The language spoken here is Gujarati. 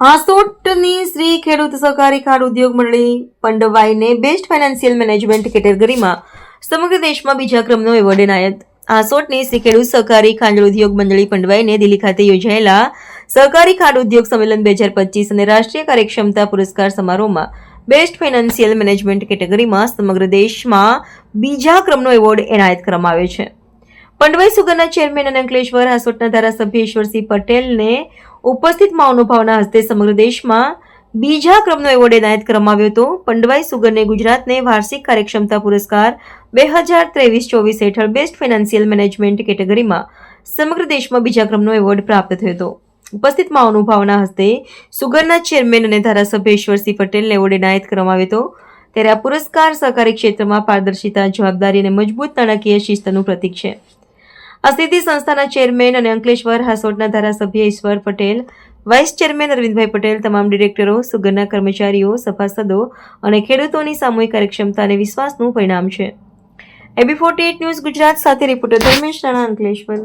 હાસોટની શ્રી ખેડૂત સહકારી ખાંડ ઉદ્યોગ મંડળી પંડવાઈને બેસ્ટ ફાઇનાન્શિયલ મેનેજમેન્ટ કેટેગરીમાં સમગ્ર દેશમાં બીજા ક્રમનો એવોર્ડ એનાયત. હાસોટની શ્રી ખેડૂત સહકારી ખાંડ ઉદ્યોગ મંડળી પંડવાઈને દિલ્હી ખાતે યોજાયેલા સહકારી ખાંડ ઉદ્યોગ સંમેલન બે હજાર પચીસ અને રાષ્ટ્રીય કાર્યક્ષમતા પુરસ્કાર સમારોહમાં બેસ્ટ ફાઇનાન્શિયલ મેનેજમેન્ટ કેટેગરીમાં સમગ્ર દેશમાં બીજા ક્રમનો એવોર્ડ એનાયત કરવામાં આવ્યો છે. પંડવાઈ સુગરના ચેરમેન અને અંકલેશ્વર હાસોટના ધારાસભ્ય ઈશ્વરસિંહ પટેલને ઉપસ્થિત મહાનુભાવના હસ્તે સમગ્ર દેશમાં બીજા ક્રમનો એવોર્ડ એનાયત કરવામાં આવ્યો હતો. પંડવાઈ સુગરને ગુજરાતને વાર્ષિક કાર્યક્ષમતા પુરસ્કાર બે હજાર ત્રેવીસ ચોવીસ હેઠળ બેસ્ટ ફાઇનાન્શિયલ મેનેજમેન્ટ કેટેગરીમાં સમગ્ર દેશમાં બીજા ક્રમનો એવોર્ડ પ્રાપ્ત થયો હતો. ઉપસ્થિત મહાનુભાવના હસ્તે સુગરના ચેરમેન અને ધારાસભ્ય ઈશ્વરસિંહ પટેલને એવોર્ડ એનાયત કરવામાં આવ્યો હતો. ત્યારે આ પુરસ્કાર સહકારી ક્ષેત્રમાં પારદર્શિતા, જવાબદારી અને મજબૂત નાણાકીય શિસ્તનું પ્રતીક છે. આ સંસ્થાના ચેરમેન અને અંકલેશ્વર હાસોટના ધારાસભ્ય ઈશ્વર પટેલ, વાઇસ ચેરમેન અરવિંદભાઈ પટેલ, તમામ ડિરેક્ટરો, સુગરના કર્મચારીઓ, સભાસદો અને ખેડૂતોની સામૂહિક કાર્યક્ષમતા અને વિશ્વાસનું પરિણામ છે. એબી ફોર્ટી ન્યૂઝ ગુજરાત સાથે રિપોર્ટર ધર્મેશ રાણા, અંકલેશ્વર.